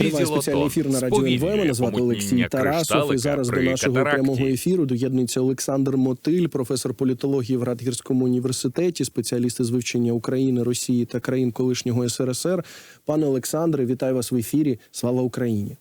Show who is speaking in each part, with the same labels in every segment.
Speaker 1: Триває спеціальний ефір на радіо НВ. Мене звати Олексій Тарасов. І зараз до нашого прямого ефіру доєднується Олександр Мотиль, професор політології в Радгірському університеті, спеціаліст з вивчення України, Росії та країн колишнього СРСР. Пане Олександре, вітаю вас в ефірі. Слава Україні!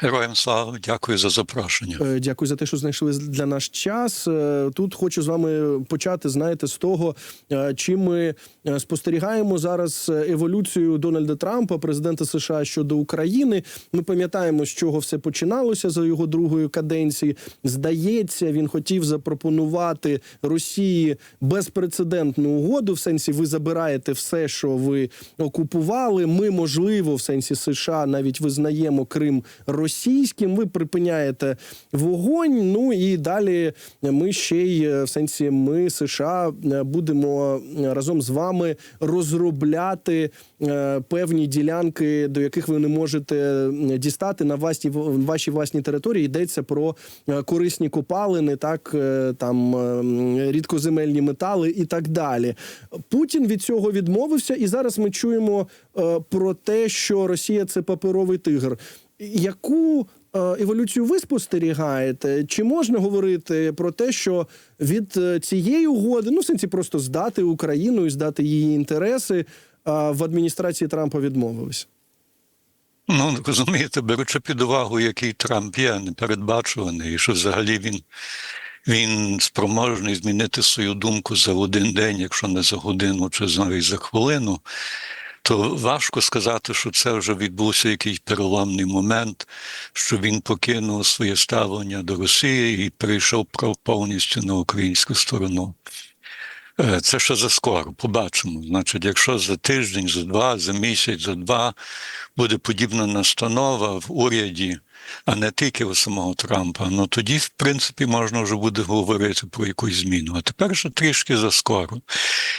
Speaker 2: Героям слава, дякую за запрошення.
Speaker 1: Е, Дякую за те, що знайшли для наш час. Е, Тут хочу з вами почати. Знаєте, з того, е, чим ми спостерігаємо зараз еволюцію Дональда Трампа, президента США щодо України. Ми пам'ятаємо, з чого все починалося за його другої каденції. Здається, він хотів запропонувати Росії безпрецедентну угоду. В сенсі, ви забираєте все, що ви окупували. Ми, можливо, в сенсі США навіть визнаємо Крим російським. Ви припиняєте вогонь. Ну і далі ми ще й е, в сенсі ми США е, будемо е, разом з вами розробляти певні ділянки, до яких ви не можете дістати на власній вашій власній території. Йдеться про корисні копалини, так там рідкоземельні метали і так далі. Путін від цього відмовився, і зараз ми чуємо про те, що Росія це паперовий тигр. Яку е, еволюцію ви спостерігаєте? Чи можна говорити про те, що від е, цієї угоди, ну в сенсі просто здати Україну і здати її інтереси, е, в адміністрації Трампа відмовились?
Speaker 2: Ну розумієте, беручи під увагу, який Трамп є, непередбачуваний, і що взагалі він, він спроможний змінити свою думку за один день, якщо не за годину, чи навіть за хвилину. То важко сказати, що це вже відбувся якийсь переломний момент, що він покинув своє ставлення до Росії і перейшов повністю на українську сторону. Е, Це ще заскоро, побачимо. Значить, якщо за тиждень, за два, за місяць, за два буде подібна настанова в уряді, а не тільки у самого Трампа, ну тоді, в принципі, можна вже буде говорити про якусь зміну. А тепер ще трішки заскоро.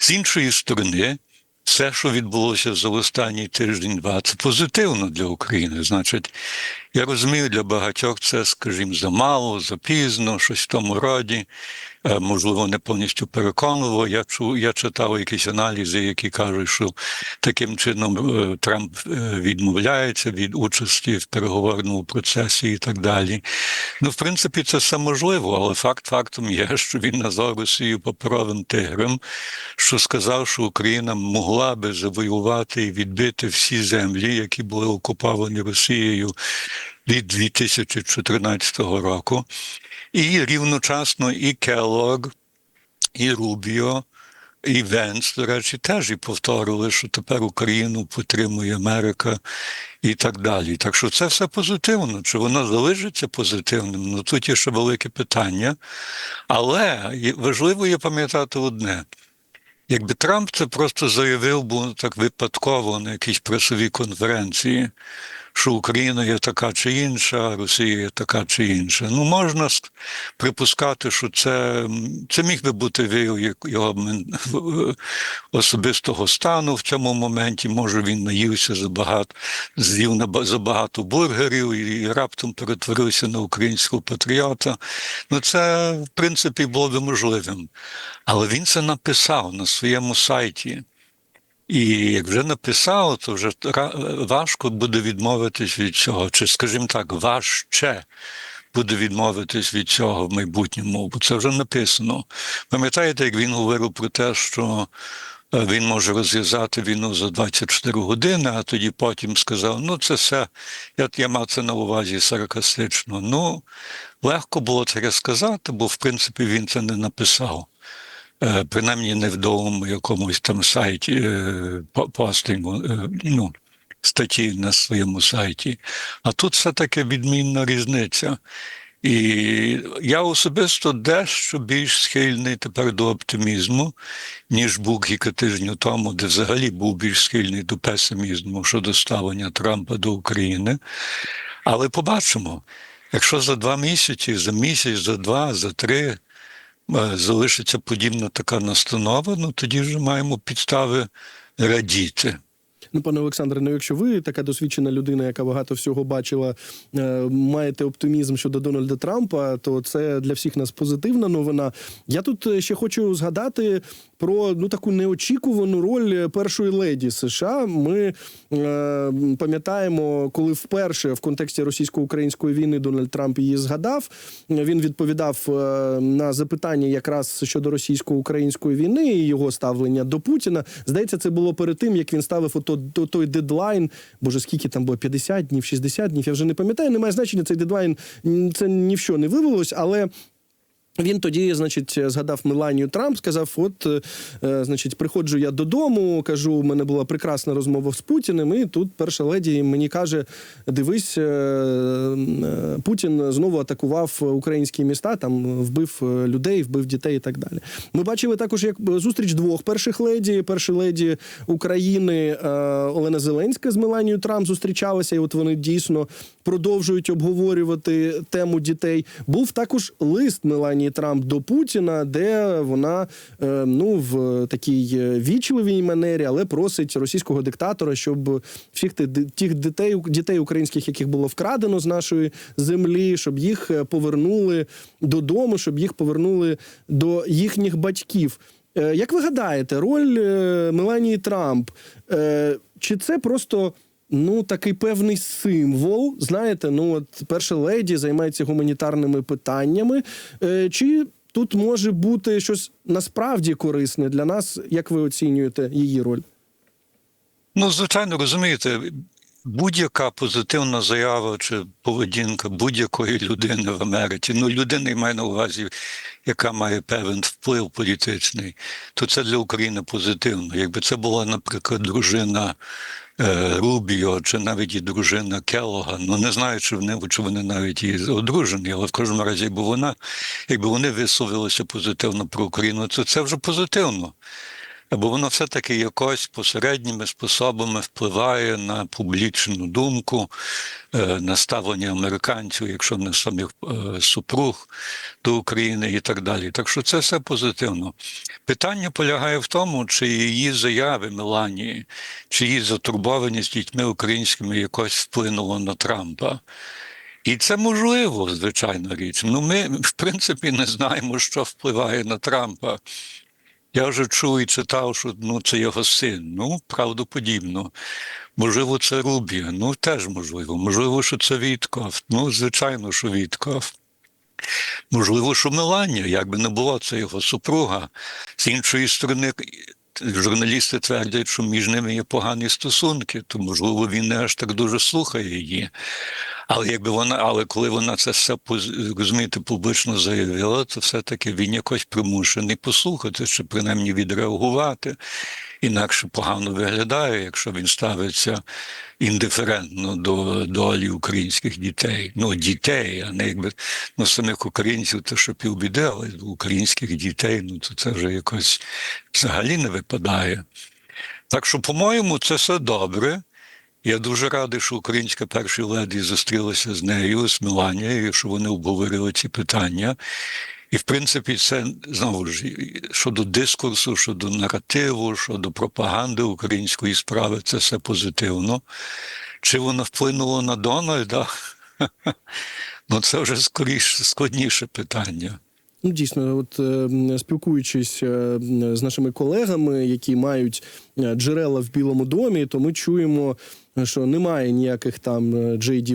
Speaker 2: З іншої сторони, все, що відбулося за останній тиждень-два, це позитивно для України. Значить, я розумію, для багатьох це, скажімо, замало, запізно, щось в тому роді. Е, Можливо, не повністю переконливо. Я чу, я читав якісь аналізи, які кажуть, що таким чином е, Трамп е, відмовляється від участі в переговорному процесі і так далі. Ну, в принципі, це все можливо, але факт фактом є, що він назвав Росію паперовим тигром, що сказав, що Україна могла би завоювати і відбити всі землі, які були окуповані Росією від 2014 року. І рівночасно і Келлог, і Рубіо, і Венс, до речі, теж і повторили, що тепер Україну підтримує Америка і так далі. Так що це все позитивно. Чи воно залишиться позитивним? Ну тут є ще велике питання. Але важливо є пам'ятати одне. Якби Трамп це просто заявив, був так випадково на якійсь пресовій конференції, що Україна є така чи інша, Росія є така чи інша. Ну, можна припускати, що це, це міг би бути вияв його особистого стану в цьому моменті. Може, він наївся забагато, з'їв наба- забагато бургерів і раптом перетворився на українського патріота. Ну, це, в принципі, було би можливим. Але він це написав на своєму сайті. І як вже написав, то вже важко буде відмовитись від цього. Чи, скажімо так, важче буде відмовитись від цього в майбутньому, бо це вже написано. Пам'ятаєте, як він говорив про те, що е, він може розв'язати війну за 24 години, а тоді потім сказав: ну, це все, я, я мав це на увазі саркастично. Ну, легко було це сказати, бо в принципі він це не написав. Е, принаймні не в довгому якомусь там сайті е, постингу, е, ну, статті на своєму сайті. А тут все-таки відмінна різниця. І я особисто дещо більш схильний тепер до оптимізму, ніж був кілька тижнів тому, де взагалі був більш схильний до песимізму щодо ставлення Трампа до України. Але побачимо, якщо за два місяці, за місяць, за два, за три залишиться подібна така настанова, ну тоді вже маємо підстави радіти.
Speaker 1: Ну, пане Олександре, ну якщо ви така досвідчена людина, яка багато всього бачила, е, маєте оптимізм щодо Дональда Трампа, то це для всіх нас позитивна новина. Я тут е, ще хочу згадати про ну таку неочікувану роль першої леді США. Ми е, пам'ятаємо, коли вперше в контексті російсько-української війни Дональд Трамп її згадав. Він відповідав е, на запитання якраз щодо російсько-української війни і його ставлення до Путіна. Здається, це було перед тим, як він ставив ото, то- той дедлайн. Боже, скільки там було 50 днів, 60 днів. Я вже не пам'ятаю. Немає значення цей дедлайн. Це ні в що не вивелось, але. Він тоді, значить, згадав Меланію Трамп, сказав: От, е, е, значить, приходжу я додому, кажу, у мене була прекрасна розмова з Путіним. І тут перша леді мені каже: дивись, е, Путін знову атакував українські міста, там вбив людей, вбив дітей і так далі. Ми бачили також, як зустріч двох перших леді. Перша леді України Олена Зеленська з Меланією Трамп зустрічалася, і от вони дійсно продовжують обговорювати тему дітей. Був також лист Меланії Трамп до Путіна, де вона е, ну в такій е, вічливій манері, але просить російського диктатора, щоб всіх тих дітей, дітей українських, яких було вкрадено з нашої землі, щоб їх е, повернули додому, щоб їх повернули до їхніх батьків. Як ви гадаєте, роль Меланії Трамп чи це просто ну такий певний символ? Знаєте, ну от перша леді займається гуманітарними питаннями, е, чи тут може бути щось насправді корисне для нас? Як ви оцінюєте її роль?
Speaker 2: Ну, звичайно, розумієте, будь-яка позитивна заява чи поведінка будь-якої людини в Америці, ну людина я маю на увазі, яка має певен вплив політичний, то це для України позитивно. Якби це була, наприклад, дружина Рубіо чи навіть і дружина Келога, ну не знаю, чи вони, чи вони навіть і одружені, але в кожному разі, якби вона, якби вони висловилися позитивно про Україну, то це вже позитивно. Бо воно все-таки якось посередніми способами впливає на публічну думку, е, на ставлення американців, якщо не самих е, супруг до України і так далі. Так що це все позитивно. Питання полягає в тому, чи її заяви Меланії, чи її затурбованість дітьми українськими якось вплинуло на Трампа. І це можливо, звичайна річ. Ну, ми, в принципі, не знаємо, що впливає на Трампа. Я вже чув і читав, що ну, це його син. Ну, правдоподібно. Можливо, це Рубія. Ну, теж можливо. Можливо, що це Вітков. Ну, звичайно, що Вітков. Можливо, що Меланія, як би не було, це його супруга. З іншої сторони, журналісти твердять, що між ними є погані стосунки, то можливо він не аж так дуже слухає її. Але якби вона, але коли вона це все розумієте, публічно заявила, то все-таки він якось примушений послухати, чи принаймні відреагувати. Інакше погано виглядає, якщо він ставиться індиферентно до долі українських дітей. Ну, дітей, а не якби ну, самих українців, то що півбіди, але українських дітей, ну то це вже якось взагалі не випадає. Так що, по-моєму, це все добре. Я дуже радий, що українська перша леді зустрілася з нею, з Меланією, що вони обговорили ці питання. І, в принципі, це знову ж щодо дискурсу, щодо наративу, щодо пропаганди української справи, це все позитивно. Чи воно вплинуло на Дональда? Ну, це вже скоріше складніше питання.
Speaker 1: Ну, дійсно, от е, спілкуючись е, з нашими колегами, які мають е, джерела в Білому домі, то ми чуємо, що немає ніяких там е, Джей Ді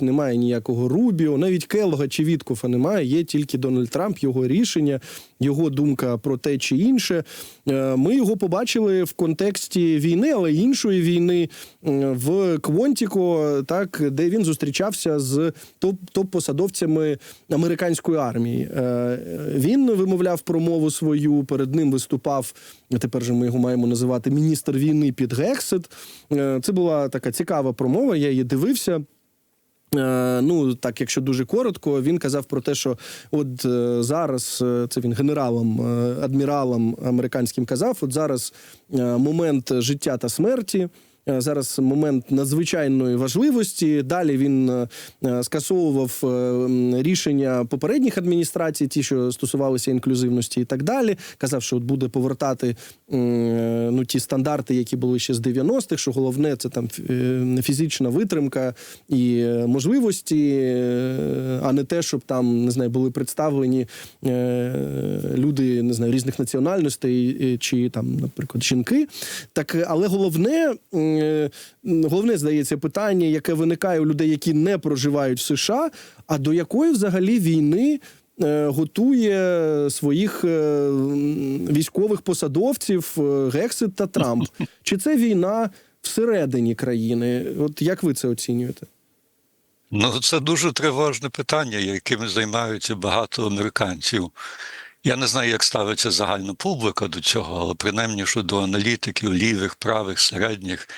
Speaker 1: немає ніякого Рубіо, навіть Келога чи Віткофа немає. Є тільки Дональд Трамп, його рішення, його думка про те чи інше. Е, Ми його побачили в контексті війни, але іншої війни в Квонтіко, так де він зустрічався з топ- топ-посадовцями американської армії. Е, Він вимовляв промову свою. Перед ним виступав. Тепер же ми його маємо називати міністр війни під Гексит. Е, Це була така цікава промова. Я її дивився. Е, Ну, так, якщо дуже коротко, він казав про те, що от е, зараз е, це він генералом, адміралом американським казав: от зараз момент життя та смерті. Е, зараз момент надзвичайної важливості. Далі він е, е, скасовував рішення попередніх адміністрацій, ті, що стосувалися інклюзивності, і так далі. Казав, що от буде повертати ну ті стандарти, які були ще з 90-х, що головне це там фізична витримка і можливості, а не те, щоб там не знаю, були представлені люди не знаю різних національностей чи там, наприклад, жінки. Так, але головне, головне здається, питання, яке виникає у людей, які не проживають в США, а до якої взагалі війни. е, Готує своїх е, військових посадовців е, Гексит та Трамп. Чи це війна всередині країни? От як ви це оцінюєте?
Speaker 2: Ну, це дуже тривожне питання, яким займаються багато американців. Я не знаю, як ставиться загальна публіка до цього, але принаймні щодо аналітиків, лівих, правих, середніх,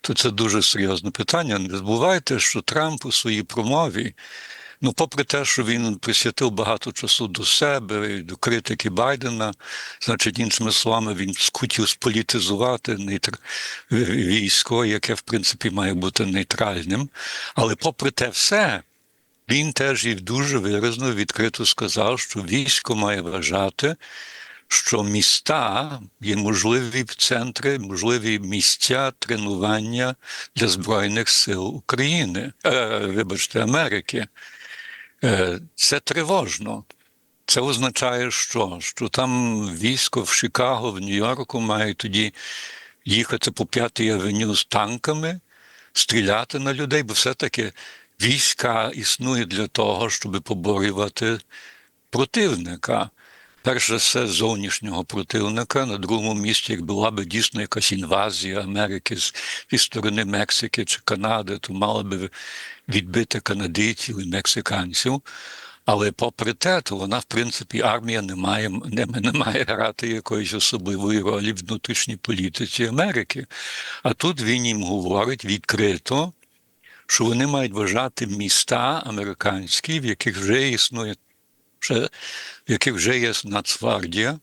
Speaker 2: то це дуже серйозне питання. Не забувайте, що Трамп у своїй промові, ну, попри те, що він присвятив багато часу до себе, до критики Байдена, значить, іншими словами, він хотів сполітизувати нейтр... військо, яке, в принципі, має бути нейтральним. Але попри те все, він теж і дуже виразно відкрито сказав, що військо має вважати, що міста є можливі центри, можливі місця тренування для Збройних сил України, е, вибачте, Америки. Е, це тривожно. Це означає, що? Що там військо в Чикаго, в Нью-Йорку має тоді їхати по п'ятій авеню з танками, стріляти на людей, бо все-таки війська існує для того, щоб поборювати противника. Перш за все, зовнішнього противника, на другому місці, як була б дійсно якась інвазія Америки з, зі сторони Мексики чи Канади, то мала би відбити канадійців і мексиканців. Але попри те, то вона, в принципі, армія не має, не, не має грати якоїсь особливої ролі в внутрішній політиці Америки. А тут він їм говорить відкрито, що вони мають вважати міста американські, в яких вже існує, в яких вже є Нацгвардія,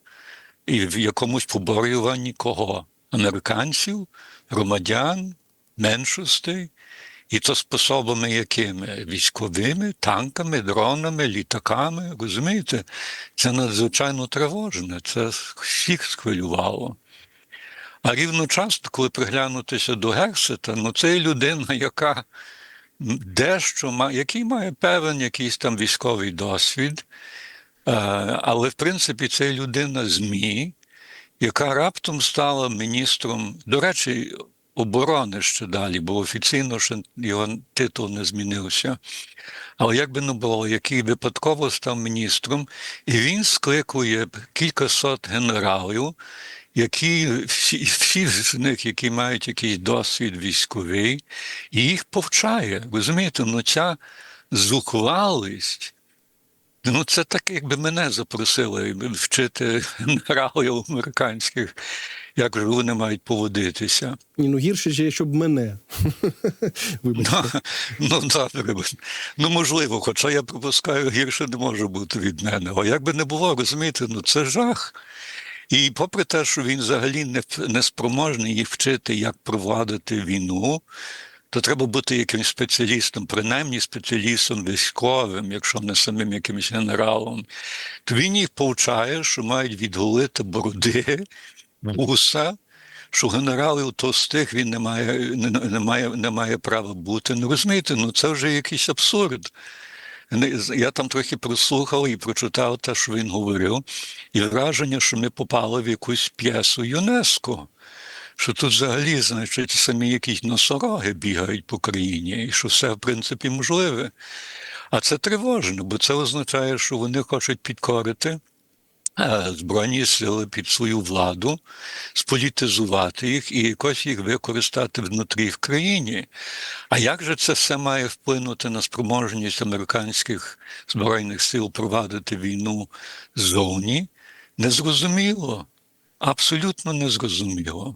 Speaker 2: і в якомусь поборюванні кого? Американців, громадян, меншостей. І то способами якими? Військовими, танками, дронами, літаками. Розумієте? Це надзвичайно тривожне, це всіх схвилювало. А рівно часто, коли приглянутися до Герсета, ну це людина, яка дещо має, який має певен якийсь там військовий досвід, е, але в принципі це людина ЗМІ, яка раптом стала міністром, до речі, оборони ще далі, бо офіційно ще його титул не змінився. Але як би не було, який випадково став міністром, і він скликує кількасот генералів, які всі, всі з них, які мають якийсь досвід військовий, і їх повчає. Розумієте, ну ця зухвалість. Ну, це так, якби мене запросили вчити генералів американських, як же вони мають поводитися.
Speaker 1: Ні, ну гірше, ще, щоб мене. Вибачте.
Speaker 2: Ну, добре. Ну, можливо, хоча я припускаю, гірше не може бути від мене. А як би не було, розумієте, ну це жах. І попри те, що він взагалі не, не спроможний їх вчити, як провадити війну, то треба бути якимось спеціалістом, принаймні спеціалістом військовим, якщо не самим якимось генералом, то він їх повчає, що мають відголити бороди, вуса, що генералів товстих він не має, не, не, має, не має права бути. Ну розумієте, ну це вже якийсь абсурд. Я там трохи прослухав і прочитав те, що він говорив, і враження, що ми попали в якусь п'єсу ЮНЕСКО. Що тут взагалі, значить, самі якісь носороги бігають по країні, і що все, в принципі, можливе. А це тривожно, бо це означає, що вони хочуть підкорити Збройні сили під свою владу, сполітизувати їх і якось їх використати внутрі в країні. А як же це все має вплинути на спроможність американських збройних сил провадити війну ззовні? Незрозуміло. Абсолютно незрозуміло.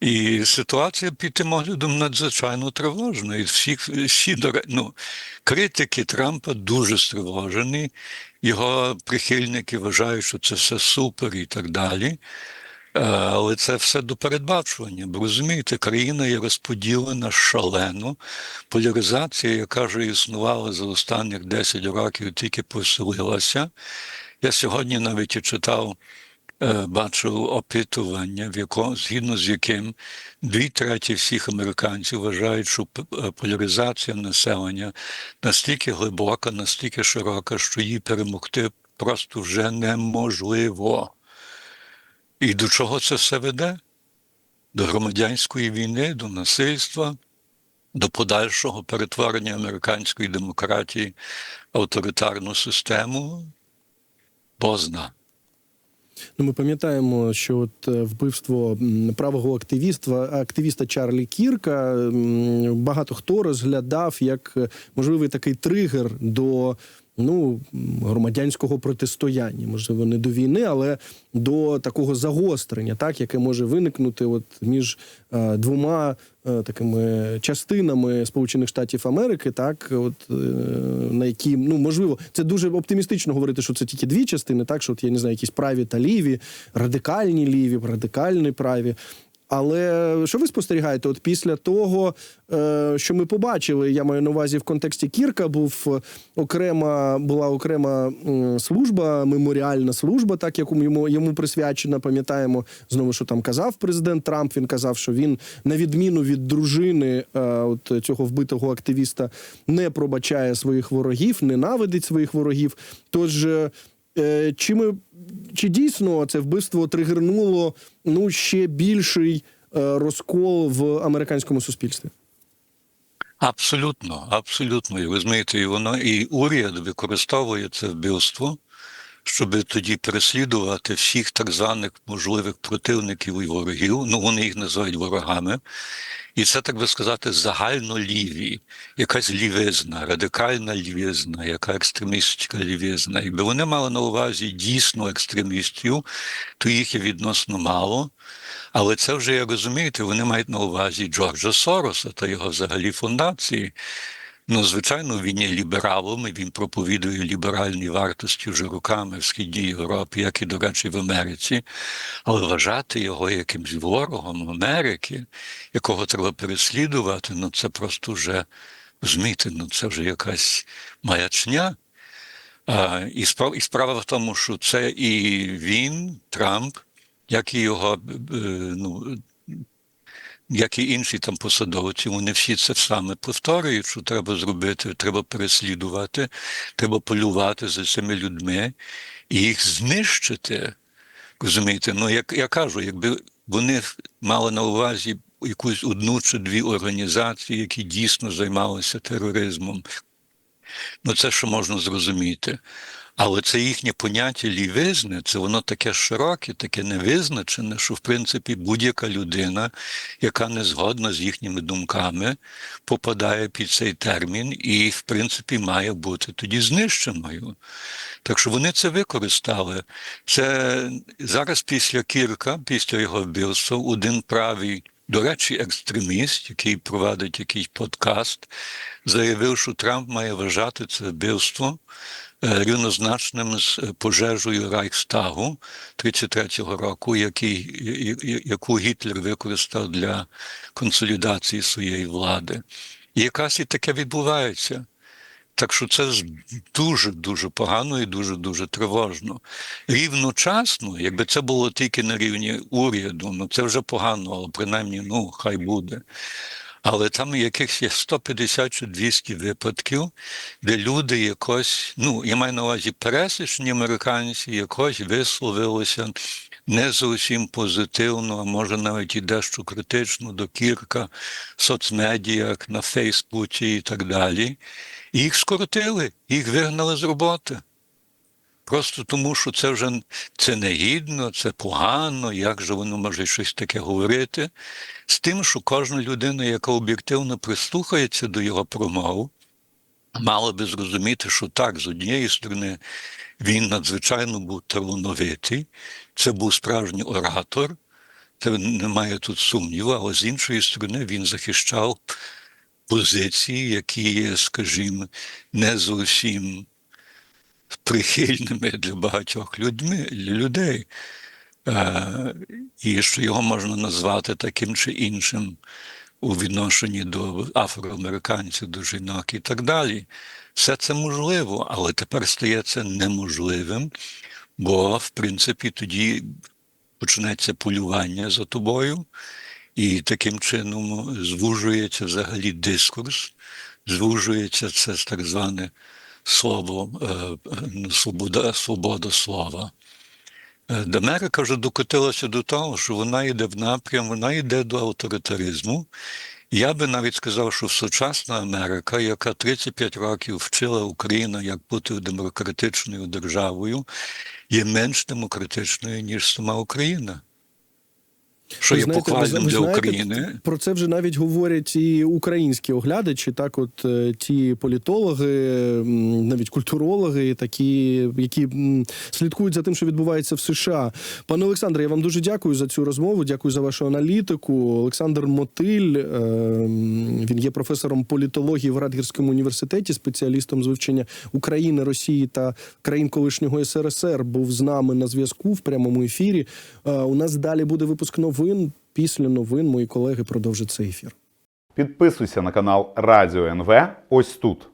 Speaker 2: І ситуація під тим оглядом надзвичайно тривожна. І всі, всі ну, критики Трампа дуже стривожені. Його прихильники вважають, що це все супер і так далі. Е, Але це все до передбачування. Бо розумієте, країна є розподілена шалено. Поляризація, яка вже існувала за останніх 10 років, тільки посилилася. Я сьогодні навіть і читав, бачив опитування, в якому, згідно з яким дві треті всіх американців вважають, що е, поляризація населення настільки глибока, настільки широка, що її перемогти просто вже неможливо. І до чого це все веде? До громадянської війни, до насильства, до подальшого перетворення американської демократії авторитарну систему. Бозна.
Speaker 1: Ну, ми пам'ятаємо, що от е, вбивство правого активіста, активіста Чарлі Кірка багато хто розглядав як е, можливий такий тригер до ну, громадянського протистояння. Можливо, не до війни, але до такого загострення, так, яке може виникнути от між е, двома е, такими частинами Сполучених Штатів Америки, так, от е, на які ну можливо, це дуже оптимістично говорити, що це тільки дві частини, так що от я не знаю, якісь праві та ліві, радикальні ліві, радикальні праві. Але що ви спостерігаєте? От після того, е, що ми побачили, я маю на увазі в контексті Кірка, був е, окрема була окрема служба, меморіальна служба, так як йому йому присвячена. Пам'ятаємо знову, що там казав президент Трамп. Він казав, що він на відміну від дружини е, от цього вбитого активіста не пробачає своїх ворогів, ненавидить своїх ворогів. Тож. Е, Чи ми чи дійсно це вбивство тригернуло ну ще більший е, розкол в американському суспільстві?
Speaker 2: Абсолютно, абсолютно. І ви знаєте, і воно і уряд використовує це вбивство, щоб тоді переслідувати всіх так званих можливих противників і ворогів. Ну вони їх називають ворогами. І це, так би сказати, загально ліві, якась лівизна, радикальна лівизна, яка екстремістська лівизна. Якби вони мали на увазі дійсно екстремістів, то їх є відносно мало. Але це вже, як розумієте, вони мають на увазі Джорджа Сороса та його взагалі фундації. Ну, звичайно, він є лібералом, і він проповідує ліберальні вартості вже роками в Східній Європі, як і, до речі, в Америці. Але вважати його якимсь ворогом Америки, якого треба переслідувати, ну це просто вже, розумієте, ну це вже якась маячня. А, і, справа, і справа в тому, що це і він, Трамп, як і його е, ну, як і інші там посадовці, вони всі це саме повторюють, що треба зробити, треба переслідувати, треба полювати за цими людьми і їх знищити. Розумієте, ну як я кажу, якби вони мали на увазі якусь одну чи дві організації, які дійсно займалися тероризмом, ну це що можна зрозуміти. Але це їхнє поняття лівизни, це воно таке широке, таке невизначене, що в принципі будь-яка людина, яка не згодна з їхніми думками, попадає під цей термін і, в принципі, має бути тоді знищеною. Так що вони це використали. Це зараз після Кірка, після його вбивства, один правий. До речі, екстреміст, який провадить якийсь подкаст, заявив, що Трамп має вважати це вбивство е, рівнозначним з пожежею Райхстагу 33-го року, який, яку Гітлер використав для консолідації своєї влади. І якраз і таке відбувається. Так що це дуже-дуже погано і дуже-дуже тривожно. Рівночасно, якби це було тільки на рівні уряду, ну це вже погано, але принаймні, ну, хай буде. Але там якихось є 150 чи 200 випадків, де люди якось, ну, я маю на увазі пересічні американці, якось висловилися не зовсім позитивно, а може навіть і дещо критично до кірка в соцмедіях, на Фейсбуці і так далі. Їх скоротили, їх вигнали з роботи. Просто тому, що це вже це негідно, це погано, як же воно може щось таке говорити. З тим, що кожна людина, яка об'єктивно прислухається до його промов, мала би зрозуміти, що так, з однієї сторони, він надзвичайно був талановитий, це був справжній оратор, це немає тут сумніву, але з іншої сторони він захищав позиції, які є, скажімо, не зовсім прихильними для багатьох людьми, людей. і що його можна назвати таким чи іншим у відношенні до афроамериканців, до жінок і так далі. Все це можливо, але тепер стає це неможливим, бо, в принципі, тоді почнеться полювання за тобою, і таким чином звужується взагалі дискурс, звужується це так зване слово, е, е, свобода, свобода слова. Е, Америка вже докотилася до того, що вона йде в напрям, вона йде до авторитаризму. Я би навіть сказав, що сучасна Америка, яка 35 років вчила Україну, як бути демократичною державою, є менш демократичною, ніж сама Україна. Що
Speaker 1: Ви
Speaker 2: є
Speaker 1: знаєте, ви ви
Speaker 2: для
Speaker 1: знаєте,
Speaker 2: України.
Speaker 1: Про це вже навіть говорять і українські оглядачі, так от е, ті політологи, навіть культурологи, такі, які слідкують за тим, що відбувається в США. Пане Олександре, я вам дуже дякую за цю розмову. Дякую за вашу аналітику. Олександр Мотиль, е, він є професором політології в Радгерському університеті, спеціалістом з вивчення України, Росії та країн колишнього СРСР. Був з нами на зв'язку в прямому ефірі. Е, У нас далі буде випуск новин. Після новин мої колеги продовжать цей ефір.
Speaker 3: Підписуйся на канал Радіо НВ ось тут.